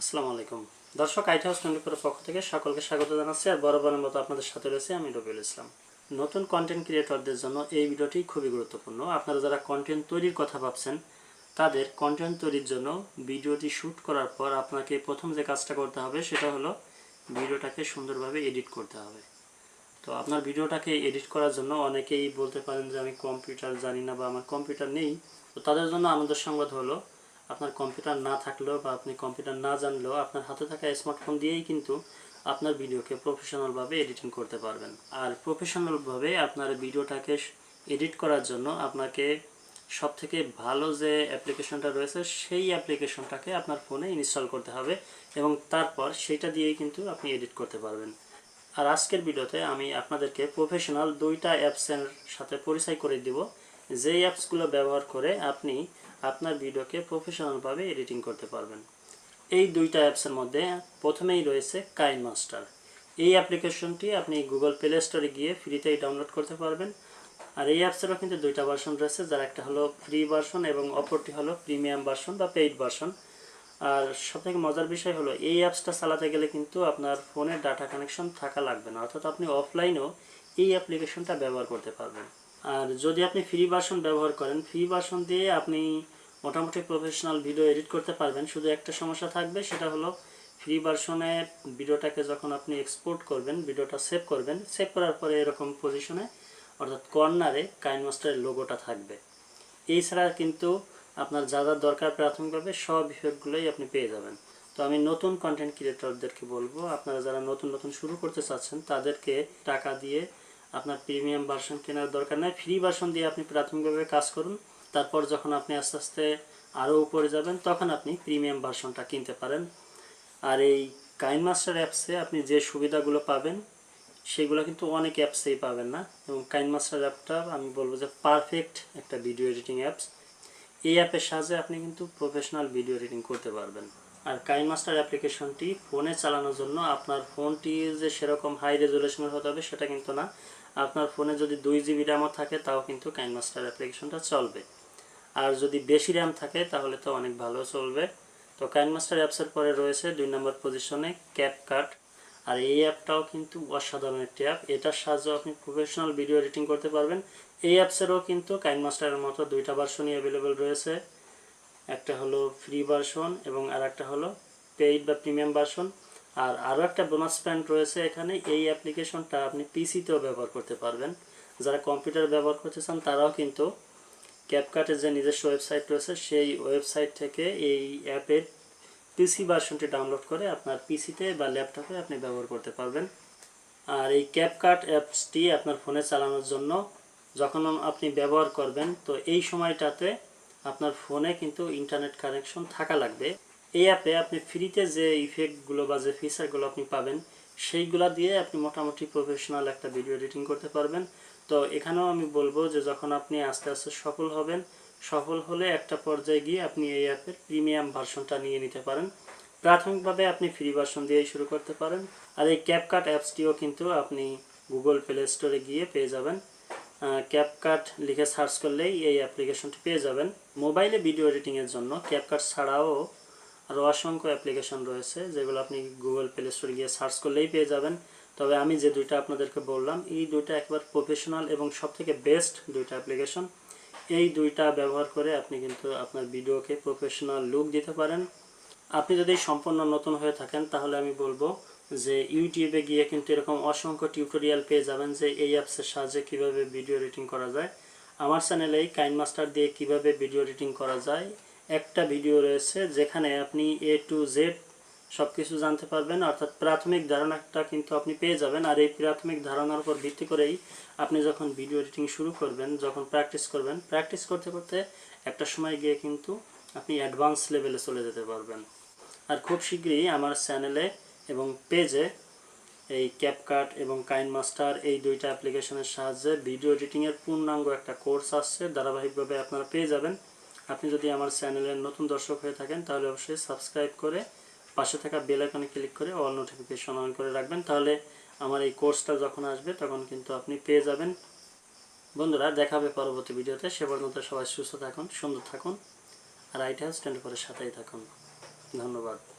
আসসালামু আলাইকুম। দর্শক, আইট হাউস টোয়েন্টিফোরের পক্ষ থেকে সকলকে স্বাগত জানাচ্ছি আর বরাবরের মতো আপনাদের সাথে রয়েছে আমি রবিউল ইসলাম। নতুন কন্টেন্ট ক্রিয়েটরদের জন্য এই ভিডিওটি খুবই গুরুত্বপূর্ণ। আপনারা যারা কন্টেন্ট তৈরির কথা ভাবছেন, তাদের কন্টেন্ট তৈরির জন্য ভিডিওটি শ্যুট করার পর আপনাকে প্রথম যে কাজটা করতে হবে, সেটা হলো ভিডিওটাকে সুন্দরভাবে এডিট করতে হবে। তো আপনার ভিডিওটাকে এডিট করার জন্য অনেকেই বলতে পারেন যে আমি কম্পিউটার জানি না বা আমার কম্পিউটার নেই। তো তাদের জন্য আমাদের সংবাদ হলো আপনার কম্পিউটার না থাকলেও বা আপনি কম্পিউটার না জানলেও আপনার হাতে থাকা স্মার্টফোন দিয়েই কিন্তু আপনার ভিডিওকে প্রফেশনালভাবে এডিটিং করতে পারবেন। আর প্রফেশনালভাবে আপনার ভিডিওটাকে এডিট করার জন্য আপনাকে সব থেকে ভালো যে অ্যাপ্লিকেশনটা রয়েছে সেই অ্যাপ্লিকেশনটাকে আপনার ফোনে ইনস্টল করতে হবে এবং তারপর সেটা দিয়েই কিন্তু আপনি এডিট করতে পারবেন। আর আজকের ভিডিওতে আমি আপনাদেরকে প্রফেশনাল দুইটা অ্যাপসের সাথে পরিচয় করে দিব। যেই অ্যাপসগুলো ব্যবহার করে আপনি আপনার ভিডিওকে প্রফেশনালভাবে এডিটিং করতে পারবেন। এই দুইটা অ্যাপসের মধ্যে প্রথমেই রয়েছে কাইন মাস্টার এই অ্যাপ্লিকেশনটি আপনি গুগল প্লে স্টোরে গিয়ে ফ্রিতেই ডাউনলোড করতে পারবেন। আর এই অ্যাপসেরও কিন্তু দুইটা ভার্সন রয়েছে, যার একটা হলো ফ্রি ভার্সন এবং অপরটি হলো প্রিমিয়াম ভার্সন বা পেইড ভার্সন আর সবথেকে মজার বিষয় হলো, এই অ্যাপসটা চালাতে গেলে কিন্তু আপনার ফোনে ডাটা কানেকশন থাকা লাগবে না, অর্থাৎ আপনি অফলাইনেও এই অ্যাপ্লিকেশনটা ব্যবহার করতে পারবেন। আর যদি আপনি ফ্রি ভার্সন ব্যবহার করেন ফ্রি ভার্সন দিয়ে আপনি মোটামুটি প্রফেশনাল ভিডিও এডিট করতে পারবেন। শুধু একটা সমস্যা থাকবে, সেটা হলো ফ্রি ভার্সনে ভিডিওটাকে যখন আপনি এক্সপোর্ট করবেন ভিডিওটা সেভ করবেন সেভ করার পরে এরকম পজিশনে অর্থাৎ কর্নারে কাইন মাস্টারের লোগোটা থাকবে। এছাড়া কিন্তু আপনার যা যা দরকার প্রাথমিকভাবে সব ইফেক্টগুলোই আপনি পেয়ে যাবেন। তো আমি নতুন কন্টেন্ট ক্রিয়েটরদেরকে বলব, আপনারা যারা নতুন নতুন শুরু করতে চাচ্ছেন, তাদেরকে টাকা দিয়ে আপনার প্রিমিয়াম ভার্সন কেনার দরকার নাই। ফ্রি ভার্সন দিয়ে আপনি প্রাথমিকভাবে কাজ করুন। তারপর যখন আপনি আস্তে আস্তে আরও উপরে যাবেন, তখন আপনি প্রিমিয়াম ভার্সনটা কিনতে পারেন। আর এই কাইন মাস্টার অ্যাপসে আপনি যে সুবিধাগুলো পাবেন, সেগুলো কিন্তু অনেক অ্যাপসেই পাবেন না। এবং কাইন মাস্টার অ্যাপটা আমি বলব যে পারফেক্ট একটা ভিডিও এডিটিং অ্যাপস এই অ্যাপের সাহায্যে আপনি কিন্তু প্রফেশনাল ভিডিও এডিটিং করতে পারবেন। আর কাইন মাস্টার অ্যাপ্লিকেশনটি ফোনে চালানোর জন্য আপনার ফোনটি যে সেরকম হাই রেজুলেশনের হতে হবে সেটা কিন্তু না। আপনার ফোনে যদি দুই জিবি র্যামও থাকে, তাও কিন্তু কাইন মাস্টার অ্যাপ্লিকেশনটা চলবে। আর যদি বেশি র্যাম থাকে, তাহলে তো অনেক ভালো চলবে। তো কাইন মাস্টার অ্যাপসের পরে রয়েছে দুই নম্বর পজিশনে ক্যাপ কাট আর এই অ্যাপটাও কিন্তু অসাধারণ একটি অ্যাপ এটার সাহায্যে আপনি প্রফেশনাল ভিডিও এডিটিং করতে পারবেন। এই অ্যাপসেরও কিন্তু কাইন মাস্টারের মতো দুইটা ভার্সনই অ্যাভেলেবেল রয়েছে। একটা হলো ফ্রি ভার্সন এবং আর একটা হলো পেইড বা প্রিমিয়াম ভার্সন আর আরও একটা বোনাস পয়েন্ট রয়েছে এখানে, এই অ্যাপ্লিকেশনটা আপনি পিসিতেও ব্যবহার করতে পারবেন। যারা কম্পিউটার ব্যবহার করতে চান, তারাও কিন্তু ক্যাপকাটের যে নিজস্ব ওয়েবসাইট রয়েছে, সেই ওয়েবসাইট থেকে এই অ্যাপের পিসি ভার্সনটি ডাউনলোড করে আপনার পিসিতে বা ল্যাপটপে আপনি ব্যবহার করতে পারবেন। আর এই ক্যাপকাট অ্যাপসটি আপনার ফোনে চালানোর জন্য যখন আপনি ব্যবহার করবেন, তো এই সময়টাতে আপনার ফোনে কিন্তু ইন্টারনেট কানেকশন থাকা লাগবে। এই অ্যাপে আপনি ফ্রিতে যে ইফেক্টগুলো বা যে ফিচারগুলো আপনি পাবেন, সেইগুলো দিয়ে আপনি মোটামুটি প্রফেশনাল একটা ভিডিও এডিটিং করতে পারবেন। তো এখানেও আমি বলব যে যখন আপনি আস্তে আস্তে সফল হবেন, সফল হলে একটা পর্যায়ে গিয়ে আপনি এই অ্যাপের প্রিমিয়াম ভার্সনটা নিয়ে নিতে পারেন। প্রাথমিকভাবে আপনি ফ্রি ভার্সন দিয়েই শুরু করতে পারেন। আর এই ক্যাপকাট অ্যাপসটিও কিন্তু আপনি গুগল প্লে স্টোরে গিয়ে পেয়ে যাবেন। ক্যাপকাট লিখে সার্চ করলেই এই অ্যাপ্লিকেশনটি পেয়ে যাবেন। মোবাইলে ভিডিও এডিটিংয়ের জন্য ক্যাপকাট ছাড়াও আরও অসংখ্য অ্যাপ্লিকেশন রয়েছে, যেগুলো আপনি গুগল প্লে স্টোরে গিয়ে সার্চ করলেই পেয়ে যাবেন। তবে আমি যে দুইটা আপনাদেরকে বললাম, এই দুইটা একবার প্রফেশনাল এবং সবথেকে বেস্ট দুইটা অ্যাপ্লিকেশন এই দুইটা ব্যবহার করে আপনি কিন্তু আপনার ভিডিওকে প্রফেশনাল লুক দিতে পারেন। আপনি যদি সম্পূর্ণ নতুন হয়ে থাকেন, তাহলে আমি বলব যে ইউটিউবে গিয়ে কিন্তু এরকম অসংখ্য টিউটোরিয়াল পেয়ে যাবেন যে এই অ্যাপসের সাহায্যে কীভাবে ভিডিও এডিটিং করা যায়। আমার চ্যানেলে কাইন মাস্টার দিয়ে কীভাবে ভিডিও এডিটিং করা যায়। একটা ভিডিও রয়েছে যেখানে আপনি এ টু জেড সব কিছু জানতে পারবেন, অর্থাৎ প্রাথমিক ধারণাটা কিন্তু আপনি পেয়ে যাবেন। আর এই প্রাথমিক ধারণার উপর ভিত্তি করেই আপনি যখন ভিডিও এডিটিং শুরু করবেন, যখন প্র্যাকটিস করবেন প্র্যাকটিস করতে করতে একটা সময় গিয়ে কিন্তু আপনি অ্যাডভান্স লেভেলে চলে যেতে পারবেন। আর খুব শীঘ্রই আমার চ্যানেলে এবং পেজে এই ক্যাপকাট এবং কাইন মাস্টার এই দুইটা অ্যাপ্লিকেশনের সাহায্যে ভিডিও এডিটিংয়ের পূর্ণাঙ্গ একটা কোর্স আসছে। ধারাবাহিকভাবে আপনারা পেয়ে যাবেন। আপনি যদি আমার চ্যানেলের নতুন দর্শক হয়ে থাকেন, তাহলে অবশ্যই সাবস্ক্রাইব করে পাশে থাকা বেল আইকনে ক্লিক করে অল নোটিফিকেশন অন করে রাখবেন। তাহলে আমার এই কোর্সটা যখন আসবে, তখন কিন্তু আপনি পেয়ে যাবেন। বন্ধুরা দেখাবে পরবর্তী ভিডিওতে সে পর্যন্ত সবাই সুস্থ থাকুন, সুন্দর থাকুন। আর আইটা স্ট্যান্ড করে সাথেই থাকুন। ধন্যবাদ।